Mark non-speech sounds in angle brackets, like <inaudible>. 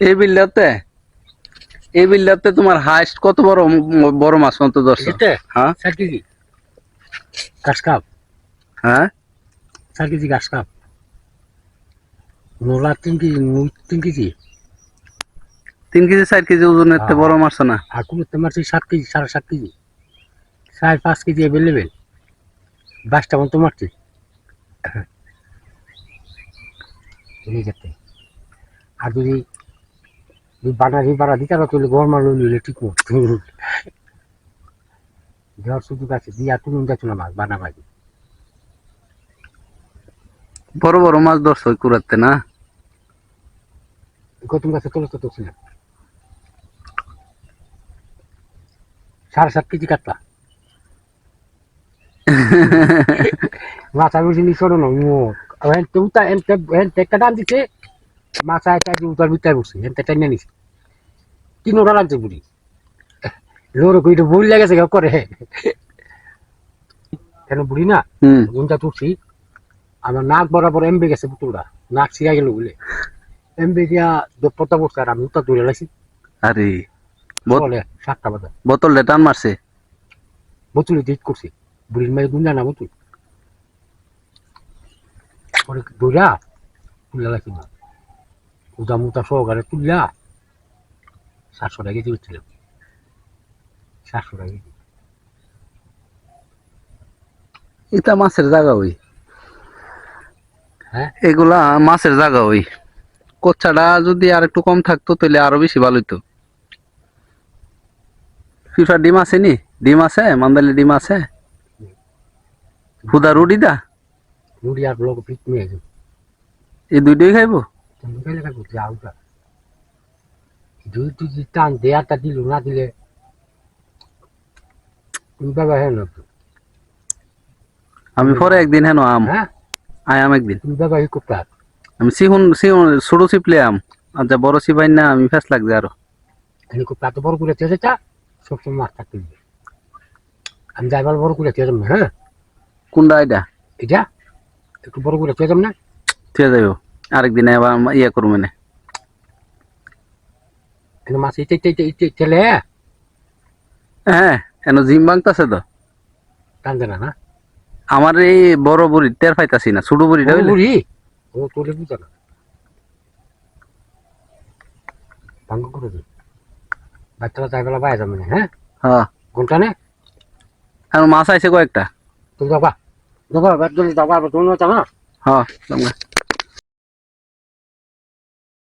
এই বিল্লাতে? এই বিল্লাতে তোমার হাইস্ট কত বড় বড় মাছ মতো ধরছো হ্যাঁ। চার কেজি। ঘাস কাপ। হ্যাঁ? চার কেজি ঘাস কাপ। নোলা তিন কেজি তিন কেজি। তিন কেজি চার কেজি ওজনের তে হ্যাঁ। বড় মাছ না? আর কুমিরতে মারছি সাত কেজি সাড়ে সাত কেজি। সাড়ে পাঁচ কেজি অ্যাভেলেবেল বাইশটা মতো মারছি। আর যদি বানারি বাড়া দিতে না তাহলে গরম আলু নিলে ঠিক মতো দেওয়ার সুযোগ আছে দিয়ে তুমি যাচ্ছ না মাছ বানা ভাই বড় বড় মাছ ধরছো ওই কুড়াতে না? গৌতম গাছে তোলে তো ছিল সাড়ে সাত কেজি কাটলা। <laughs> মাছা না ও হেনতে উতা হেনতে হেনতে একটা ডান দিছে মাছা একটা উতার ভিতরে বসে হেনতে টাইনে নিছে। তিন ওটা লাগছে বুড়ি? লোর কইটা ভুল লেগেছে কেউ করে। কেন বুড়ি না? গুনটা তুলছি। আমার নাক বরাবর এমবে গেছে পুতুলটা। নাক ছিঁড়া গেল বলে এমবে দিয়া দপটা বসছে আর আমি উত্তর দূরে লাগছি আরে চলে সাতটা বাজে বোতল টান মারছে। বোতলে ডিট করছি। বুড়ির মেয়ে গুন্ডা না বোতল? পরে দৌড়া তুলে লাগছি না উদা মুতা সহকারে তুললা সাতশো টাকা কেজি হচ্ছিল সাতশো টাকা এটা মাছের জায়গা ওই। হ্যাঁ? এগুলা মাছের জায়গা ওই। কচ্চাটা যদি আর একটু কম থাকতো তাহলে আরও বেশি ভালো হইতো। ফিফা ডিম আছে নি? ডিম আছে? মান্দালি ডিম আছে? হুদা রুটি দা? মুড়ি আর লোক পিট নিয়ে এই দুইটাই খাইবো? তুমি গেলে থাকব দুই দুই টান দেয়াটা দিল না দিলে বাবা হ্যাঁ আমি পরে একদিন। হেন আম একদিন বাবা ই আমি সিহুন সিহুন ছোট আম। আচ্ছা বড় চিপাই না আমি ফেস লাগছে আরও। আমি খুব এত বড় করে চেয়েছে সবসময় মাছ থাকতে আমি যাইবার বড় করে চেয়ে যাব হ্যাঁ? কোনটা এটা? এটা? একটু বড় করে চেয়ে যাব না? ঠিক যাইব আরেকদিন আবার ইয়ে করব মানে মাছ ঠেলে। হ্যাঁ এন জিম বাংতাছে তো। টানবে না না? আমার এই বড় বুড়ি টের পাইতাছি না ছোট বুড়িটা বুড়ি ও তোলে বুঝা না। ভাঙ্গ করে দিই বাচ্চারা যাইবেলা বাইরে যাবে হ্যাঁ? হ্যাঁ। ঘণ্টা নে। আর মাছ আইছে কয়েকটা। তুমি যাবা। যাবা ব্যাট যাবা তুমি যাবা হ্যাঁ